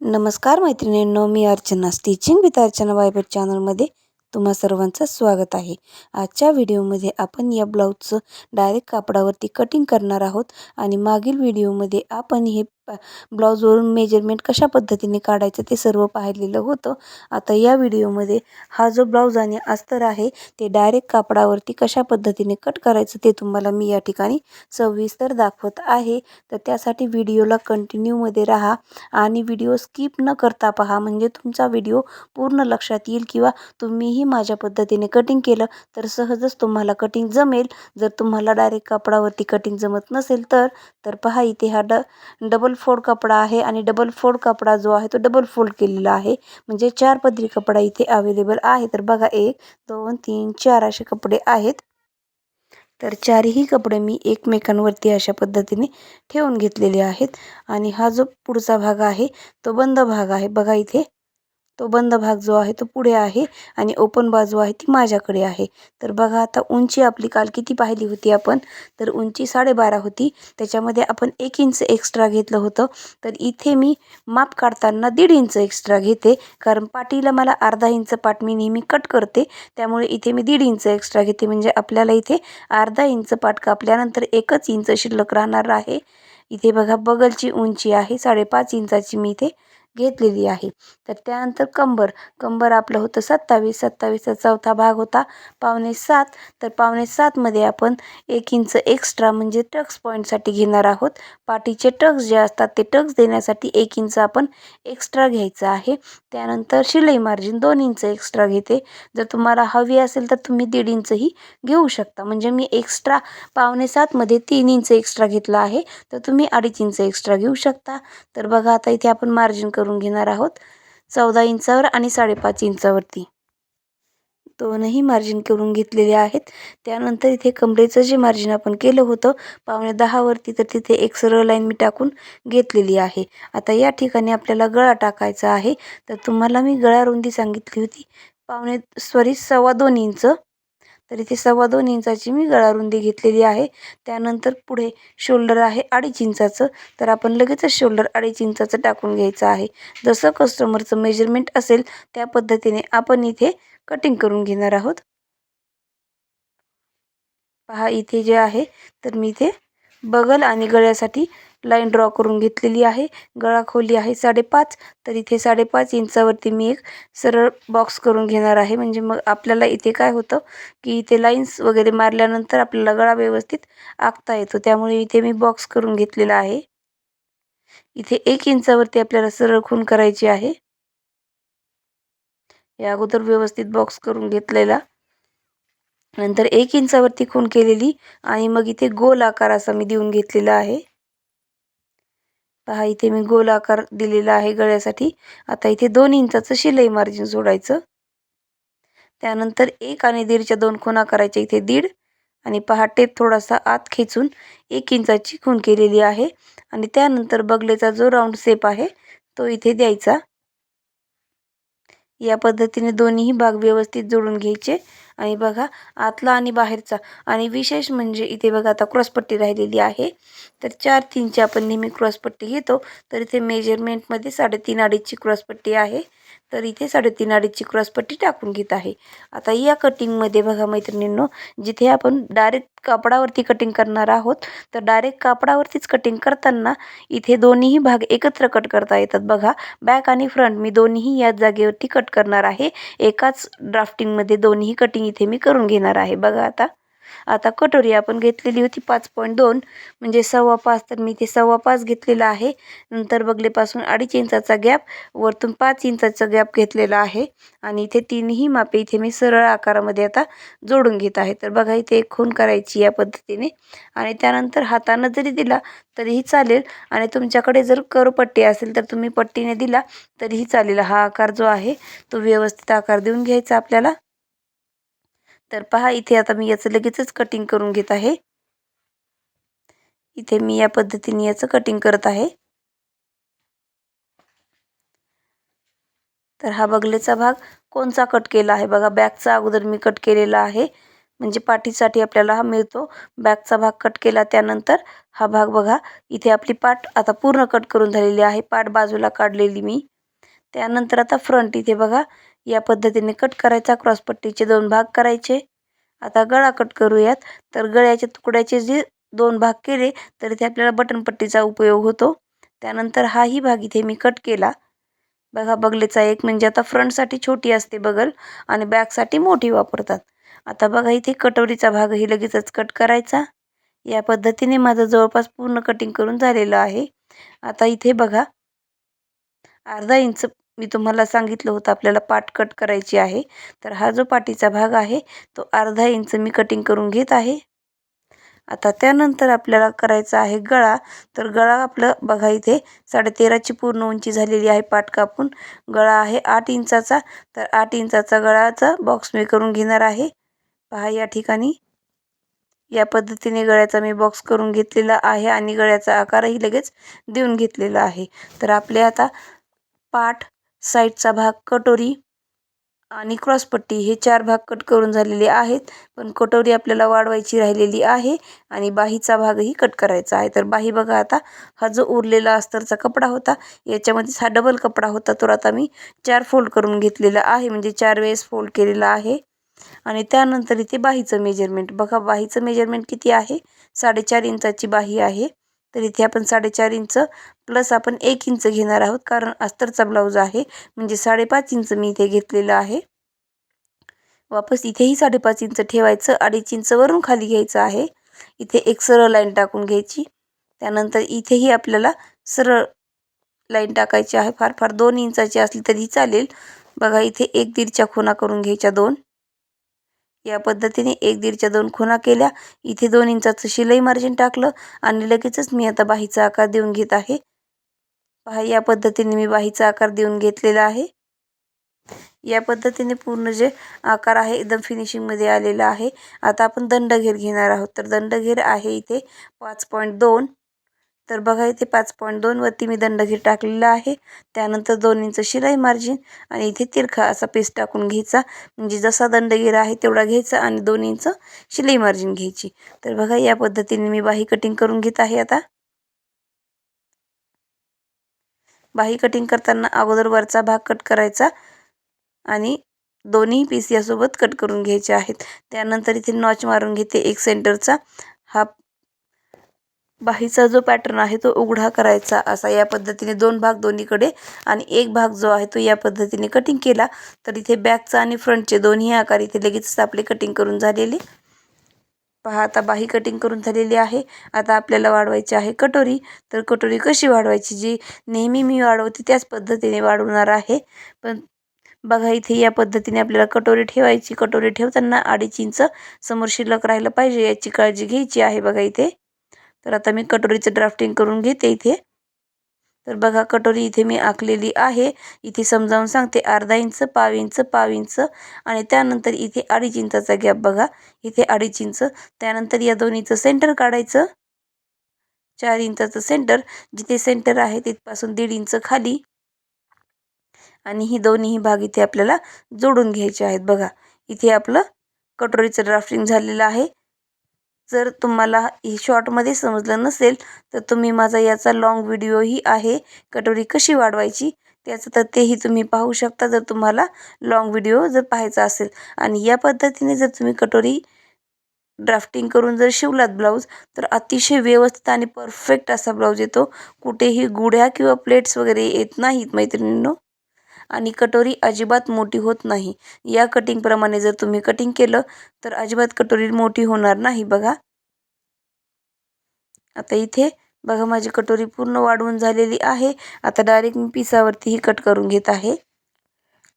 नमस्कार मैत्रिणींनो मी अर्चना. स्टिचिंग विथ अर्चना वायबेट चॅनलमध्ये तुम्हा सर्वांचं स्वागत आहे. आजच्या व्हिडिओमध्ये आपण या ब्लाऊजचं डायरेक्ट कापडावरती कटिंग करणार आहोत आणि मागील व्हिडिओमध्ये आपण हे ब्लाऊजवरून मेजरमेंट कशा पद्धतीने काढायचं ते सर्व पाहिलेलं होतं. आता या व्हिडिओमध्ये हा जो ब्लाऊज आणि अस्तर आहे ते डायरेक्ट कापडावरती कशा पद्धतीने कट करायचं ते तुम्हाला मी या ठिकाणी सविस्तर दाखवत आहे. तर त्यासाठी व्हिडिओला कंटिन्यूमध्ये राहा आणि व्हिडिओ स्किप न करता पहा. म्हणजे तुमचा व्हिडिओ पूर्ण लक्षात येईल किंवा तुम्हीही माझ्या पद्धतीने कटिंग केलं तर सहजच तुम्हाला कटिंग जमेल. जर तुम्हाला डायरेक्ट कापडावरती कटिंग जमत नसेल तर तर पहा इथे हा ड डबल फोल्ड कपडा आहे आणि डबल फोल्ड कपडा जो आहे तो डबल फोल्ड केलेला आहे. म्हणजे चार पदरी कपडा इथे अवेलेबल आहे तर बघा एक दोन तीन चार असे कपडे आहेत. तर चारही कपडे मी एकमेकांवरती अशा पद्धतीने ठेवून घेतलेले आहेत. आणि हा जो पुढचा भाग आहे तो बंद भाग आहे. बघा इथे तो बंद भाग जो आहे तो पुढे आहे आणि ओपन बाजू आहे ती माझ्याकडे आहे. तर बघा आता उंची आपली काल किती पाहिली होती आपण? तर उंची साडेबारा होती. त्याच्यामध्ये आपण एक इंच एक्स्ट्रा घेतलं होतं. तर इथे मी माप काढताना दीड इंच एक्स्ट्रा घेते. कारण पाटीला मला अर्धा इंच पाट मी नेहमी कट करते. त्यामुळे इथे मी दीड इंच एक्स्ट्रा घेते. म्हणजे आपल्याला इथे अर्धा इंच पाट कापल्यानंतर एकच इंच शिल्लक राहणार आहे. इथे बघा बगलची उंची आहे. साडेपाच इंचाची मी इथे घेतलेली आहे. तर त्यानंतर कंबर. कंबर आपलं होतं सत्तावीस. सत्तावीसचा चौथा भाग होता. पावणे सात. तर पावणे सातमध्ये आपण एक इंच एक्स्ट्रा म्हणजे टक्स पॉईंटसाठी घेणार आहोत. पाठीचे टक्स जे असतात ते टक्स देण्यासाठी एक इंच आपण एक्स्ट्रा घ्यायचं आहे. त्यानंतर शिलाई मार्जिन दोन इंच एक्स्ट्रा घेते. जर तुम्हाला हवी असेल तर तुम्ही दीड इंचही घेऊ शकता. म्हणजे मी एक्स्ट्रा पावणे सातमध्ये तीन इंच एक्स्ट्रा घेतला आहे. तर तुम्ही अडीच इंच एक्स्ट्रा घेऊ शकता. तर बघा आता इथे आपण मार्जिन करून घेणार आहोत. चौदा इंचावर आणि साडेपाच इंचावरती. दोनही मार्जिन करून घेतलेले आहेत. त्यानंतर इथे कमरेचं जे मार्जिन आपण केलं होतं पावणे दहावरती तर तिथे एक सरळ लाईन मी टाकून घेतलेली आहे. आता या ठिकाणी आपल्याला गळा टाकायचा आहे. तर तुम्हाला मी गळा रुंदी सांगितली होती. पावणे सॉरी सव्वा दोन इंच. तर इथे सव्वा दोन इंचाची मी गळारुंदी घेतलेली आहे. त्यानंतर पुढे शोल्डर आहे अडीच इंचाचं. तर आपण लगेचच शोल्डर अडीच इंचाचं टाकून घ्यायचं आहे. जसं कस्टमरचं मेजरमेंट असेल त्या पद्धतीने आपण इथे कटिंग करून घेणार आहोत. पहा इथे जे आहे तर मी इथे बगल आणि गळ्यासाठी लाईन ड्रॉ करून घेतलेली आहे. गळा खोली आहे साडेपाच. तर इथे साडेपाच इंचावरती मी एक सरळ बॉक्स करून घेणार आहे. म्हणजे मग आपल्याला इथे काय होतं की इथे लाईन्स वगैरे मारल्यानंतर आपल्याला गळा व्यवस्थित आखता येतो. त्यामुळे इथे मी बॉक्स करून घेतलेला आहे. इथे एक इंचावरती आपल्याला सरळ खून करायची आहे. या अगोदर व्यवस्थित बॉक्स करून घेतलेला. नंतर एक इंचावरती खून केलेली आणि मग इथे गोल आकार असा मी देऊन घेतलेला आहे. पहा इथे मी गोल आकार दिलेला आहे गळ्यासाठी. आता इथे दोन इंचाचं शिलाई मार्जिन सोडायचं. त्यानंतर एक आणि दीडच्या दोन खुणा करायच्या इथे दीड आणि पहा टेप थोडासा आत खेचून एक इंचाची खून केलेली आहे. आणि त्यानंतर बगलेचा जो राऊंड शेप आहे तो इथे द्यायचा. या पद्धतीने दोन्हीही भाग व्यवस्थित जोडून घ्यायचे. आणि बघा आतला आणि बाहेरचा. आणि विशेष म्हणजे इथे बघा आता क्रॉसपट्टी राहिलेली आहे. तर चार तीनची आपण नेहमी क्रॉसपट्टी घेतो. तर इथे मेजरमेंटमध्ये साडेतीन अडीचची क्रॉसपट्टी आहे. तर इथे साडेतीन अडीचची क्रॉसपट्टी टाकून घेत आहे. आता या कटिंगमध्ये बघा मैत्रिणींनो जिथे आपण डायरेक्ट कापडावरती कटिंग करणार आहोत तर डायरेक्ट कापडावरतीच कटिंग करताना इथे दोन्हीही भाग एकत्र कट करता येतात. बघा बॅक आणि फ्रंट मी दोन्हीही याच जागेवरती कट करणार आहे. एकाच ड्राफ्टिंगमध्ये दोन्ही कटिंग इथे मी करून घेणार आहे. बघा आता. आता कटोरी आपण घेतलेली होती पाच पॉईंट दोन. म्हणजे सव्वा पाच तर मी ते सव्वा पाच घेतलेला आहे. नंतर बगलेपासून अडीच इंचाचा गॅप वरतून पाच इंचाचा गॅप घेतलेला आहे. आणि इथे तीनही मापे इथे मी सरळ आकारामध्ये आता जोडून घेत आहे. तर बघा इथे एक खून करायची या पद्धतीने. आणि त्यानंतर हातानं जरी दिला तरीही चालेल. आणि तुमच्याकडे जर करपट्टी असेल तर तुम्ही पट्टीने दिला तरीही चालेल. हा आकार जो आहे तो व्यवस्थित आकार देऊन घ्यायचा आपल्याला. तर पहा इथे आता मी याचं लगेचच कटिंग करून घेत आहे. इथे मी या पद्धतीने याचं कटिंग करत आहे. तर हा बगलेचा भाग कोणचा कट केला आहे? बघा बॅकचा अगोदर मी कट केलेला आहे. म्हणजे पाठीसाठी आपल्याला हा मिळतो. बॅकचा भाग कट केला त्यानंतर हा भाग बघा इथे आपली पाठ आता पूर्ण कट करून झालेली आहे. पाठ बाजूला काढलेली मी. त्यानंतर आता फ्रंट इथे बघा या पद्धतीने कट करायचा. क्रॉसपट्टीचे दोन भाग करायचे. आता गळा कट करूयात. तर गळ्याच्या तुकड्याचे जे दोन भाग केले तर इथे आपल्याला बटनपट्टीचा उपयोग होतो. त्यानंतर हाही भाग इथे मी कट केला. बघा बगलेचा एक म्हणजे आता फ्रंटसाठी छोटी असते बगल आणि बॅकसाठी मोठी वापरतात. आता बघा इथे कटोरीचा भागही लगेचच कट करायचा. या पद्धतीने माझं जवळपास पूर्ण कटिंग करून झालेलं आहे. आता इथे बघा अर्धा इंच मी तुम्हाला सांगितलं होतं आपल्याला पाट कट करायची आहे. तर हा जो पाठीचा भाग आहे तो अर्धा इंच मी कटिंग करून घेत आहे. आता त्यानंतर आपल्याला करायचा आहे गळा. तर गळा आपलं बघा इथे साडेतेराची पूर्ण उंची झालेली आहे पाट कापून. गळा आहे आठ इंचाचा. तर आठ इंचाचा गळाचा बॉक्स मी करून घेणार आहे. पहा या ठिकाणी. या पद्धतीने गळ्याचा मी बॉक्स करून घेतलेला आहे आणि गळ्याचा आकारही लगेच देऊन घेतलेला आहे. तर आपले आता पाठ साईडचा भाग कटोरी आणि क्रॉसपट्टी हे चार भाग कट करून झालेले आहेत. पण कटोरी आपल्याला वाढवायची राहिलेली आहे आणि बाहीचा भागही कट करायचा आहे. तर बाही बघा आता हा जो उरलेला अस्तरचा कपडा होता याच्यामध्येच हा डबल कपडा होता. तो आता मी चार फोल्ड करून घेतलेला आहे म्हणजे चार वेळेस फोल्ड केलेला आहे. आणि त्यानंतर इथे बाहीचं मेजरमेंट बघा बाहीचं मेजरमेंट किती आहे? साडेचार इंचाची बाही आहे. तर इथे आपण साडेचार इंच प्लस आपण एक इंच घेणार आहोत. कारण अस्तरचा ब्लाऊज आहे. म्हणजे साडेपाच इंच मी इथे घेतलेलं आहे. वापस इथेही साडेपाच इंच ठेवायचं. अडीच इंचवरून खाली घ्यायचं आहे. इथे एक सरळ लाईन टाकून घ्यायची. त्यानंतर इथेही आपल्याला सरळ लाईन टाकायची आहे. फार फार दोन इंचाची असली तरी चालेल. बघा इथे एक दीडच्या खुणा करून घ्यायच्या दोन. या पद्धतीने एक दीडच्या दोन खुणा केल्या. इथे दोन इंचाचं शिलाई मार्जिन टाकलं आणि लगेचच मी आता बाहीचा आकार देऊन घेत आहे. पहा या पद्धतीने मी बाहीचा आकार देऊन घेतलेला आहे. या पद्धतीने पूर्ण जे आकार आहे एकदम फिनिशिंगमध्ये आलेला आहे. आता आपण दंडघेर घेणार आहोत. तर दंडघेर आहे इथे पाच पॉईंट दोन. तर बघा इथे पाच पॉईंट दोनवरती मी दंडगीर टाकलेला आहे. त्यानंतर दोन इंच शिलाई मार्जिन आणि इथे तिरखा असा पीस टाकून घ्यायचा. म्हणजे जसा दंडगीर आहे तेवढा घ्यायचा आणि दोन इंच शिलाई मार्जिन घ्यायची. तर बघा या पद्धतीने मी बाही कटिंग करून घेत आहे आता. बाही कटिंग करताना अगोदर वरचा भाग कट करायचा आणि दोन्ही पीस यासोबत कट करून घ्यायचे आहेत. त्यानंतर इथे नॉच मारून घेते एक सेंटरचा हा बाहीचा जो पॅटर्न आहे तो उघडा करायचा असा. या पद्धतीने दोन भाग दोन्हीकडे आणि एक भाग जो आहे तो या पद्धतीने कटिंग केला. तर इथे बॅकचा आणि फ्रंटचे दोन्ही आकार इथे लगेचच आपले कटिंग करून झालेले. पहा आता बाही कटिंग करून झालेली आहे. आता आपल्याला वाढवायची आहे कटोरी. तर कटोरी कशी वाढवायची? जी नेहमी मी वाढवते त्याच पद्धतीने वाढवणार आहे. पण बघा इथे या पद्धतीने आपल्याला कटोरी ठेवायची. कटोरी ठेवताना अडीच इंच समोर शिल्लक राहिलं पाहिजे. याची काळजी घ्यायची आहे बघा इथे. तर आता मी कटोरीचं ड्राफ्टिंग करून घेते इथे. तर बघा कटोरी इथे मी आखलेली आहे. इथे समजावून सांगते अर्धा इंच पाव इंच पाव इंच आणि त्यानंतर इथे अडीच इंचाचा गॅप बघा. इथे अडीच इंच त्यानंतर या दोन्हीचं सेंटर काढायचं. चार इंचाचं सेंटर जिथे सेंटर आहे तिथपासून दीड इंच खाली. आणि ही दोन्ही भाग इथे आपल्याला जोडून घ्यायचे आहेत बघा. इथे आपलं कटोरीचं ड्राफ्टिंग झालेलं आहे. जर तुम्हाला ही शॉर्टमध्ये समजलं नसेल तर तुम्ही माझा याचा लाँग व्हिडिओही आहे कटोरी कशी वाढवायची त्याचं तर तेही तुम्ही पाहू शकता जर तुम्हाला लाँग व्हिडिओ जर पाहायचा असेल. आणि या पद्धतीने जर तुम्ही कटोरी ड्राफ्टिंग करून जर शिवलात ब्लाऊज तर अतिशय व्यवस्थित आणि परफेक्ट असा ब्लाऊज येतो. कुठेही गुढ्या किंवा प्लेट्स वगैरे येत नाहीत मैत्रिणींनो. आणि कटोरी अजिबात मोठी होत नाही. या कटिंगप्रमाणे जर तुम्ही कटिंग केलं तर अजिबात कटोरी मोठी होणार नाही बघा. आता इथे बघा माझी कटोरी पूर्ण वाढवून झालेली आहे. आता डायरेक्ट मी पिसावरतीही कट करून घेत आहे.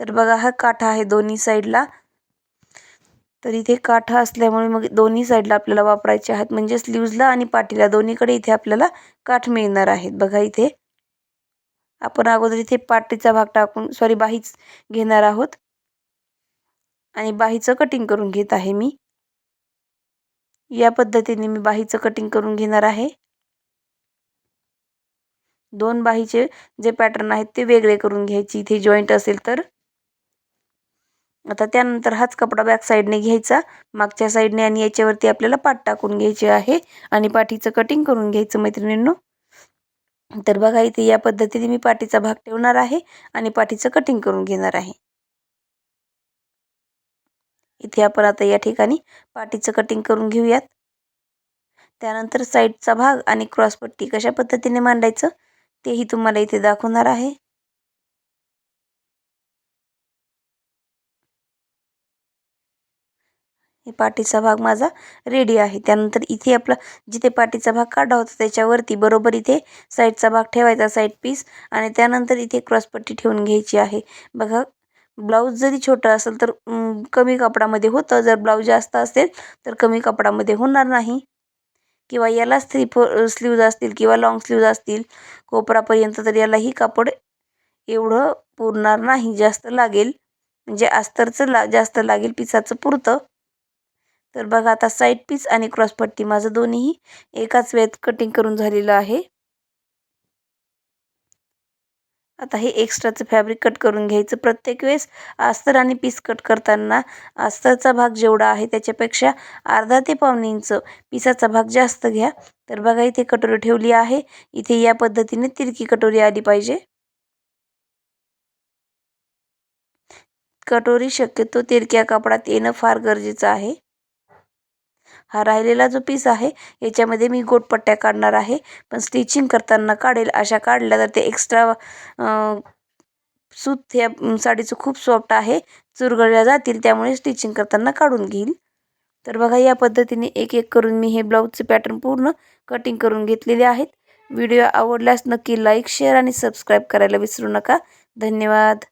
तर बघा हा काठा आहे दोन्ही साईडला. तर इथे काठा असल्यामुळे मग दोन्ही साईडला आपल्याला वापरायचे आहेत. म्हणजे स्लीव्जला आणि पाठीला दोन्हीकडे इथे आपल्याला काठ मिळणार आहेत. बघा इथे. आपण अगोदर इथे पाटीचा भाग टाकून सॉरी बाहीच घेणार आहोत. आणि बाहीचं कटिंग करून घेत आहे मी. या पद्धतीने मी बाहीचं कटिंग करून घेणार आहे. दोन बाहीचे जे पॅटर्न आहेत ते वेगळे करून घ्यायचे. इथे जॉईंट असेल तर. आता त्यानंतर हाच कपडा बॅक साईडने घ्यायचा. मागच्या साईडने आणि याच्यावरती आपल्याला पाठ टाकून घ्यायची आहे. आणि पाठीचं कटिंग करून घ्यायचं मैत्रिणींनो. तर बघा इथे या पद्धतीने मी पाठीचा भाग ठेवणार आहे आणि पाठीचं कटिंग करून घेणार आहे. इथे आपण आता या ठिकाणी पाठीचं कटिंग करून घेऊयात. त्यानंतर साईडचा भाग आणि क्रॉसपट्टी कशा पद्धतीने मांडायचं तेही तुम्हाला इथे दाखवणार आहे. हे पाठीचा भाग माझा रेडी आहे. त्यानंतर इथे आपला जिथे पाठीचा भाग काढा होता त्याच्यावरती बरोबर इथे साईडचा भाग ठेवायचा साईड पीस आणि त्यानंतर इथे क्रॉसपट्टी ठेवून घ्यायची आहे. बघा ब्लाऊज जरी छोटा असेल तर कमी कपडामध्ये होतं. जर ब्लाऊज जास्त असेल तर कमी कपडामध्ये होणार नाही. किंवा यालाच थ्री फोर स्लीव्ज असतील किंवा लाँग स्लीव्ज असतील कोपरापर्यंत तर यालाही कापड एवढं पुरणार नाही. जास्त लागेल म्हणजे अस्तरचं ला जास्त लागेल पिसाचं पुरतं. तर बघा आता साईड पीस आणि क्रॉसपट्टी माझं दोन्हीही एकाच वेळेत कटिंग करून झालेलं आहे. आता हे एक्स्ट्राचं फॅब्रिक कट करून घ्यायचं. प्रत्येक वेळेस अस्तर आणि पीस कट करताना अस्तरचा भाग जेवढा आहे त्याच्यापेक्षा अर्धा ते पावणे इंच पिसाचा भाग जास्त घ्या. तर बघा इथे कटोरी ठेवली आहे. इथे या पद्धतीने तिरकी कटोरी आली पाहिजे. कटोरी शक्यतो तिरक्या कापडात येणं फार गरजेचं आहे. हा राहिलेला जो पीस आहे याच्यामध्ये मी गोटपट्ट्या काढणार आहे. पण स्टिचिंग करताना काढेल अशा काढल्या तर ते एक्स्ट्रा सूत ह्या साडीचं खूप सॉफ्ट आहे. चुरगळल्या जातील त्यामुळे स्टिचिंग करताना काढून घेईल. तर बघा या पद्धतीने एक एक करून मी हे ब्लाऊजचे पॅटर्न पूर्ण कटिंग करून घेतलेले आहेत. व्हिडिओ आवडल्यास नक्की लाईक शेअर आणि सबस्क्राईब करायला विसरू नका. धन्यवाद.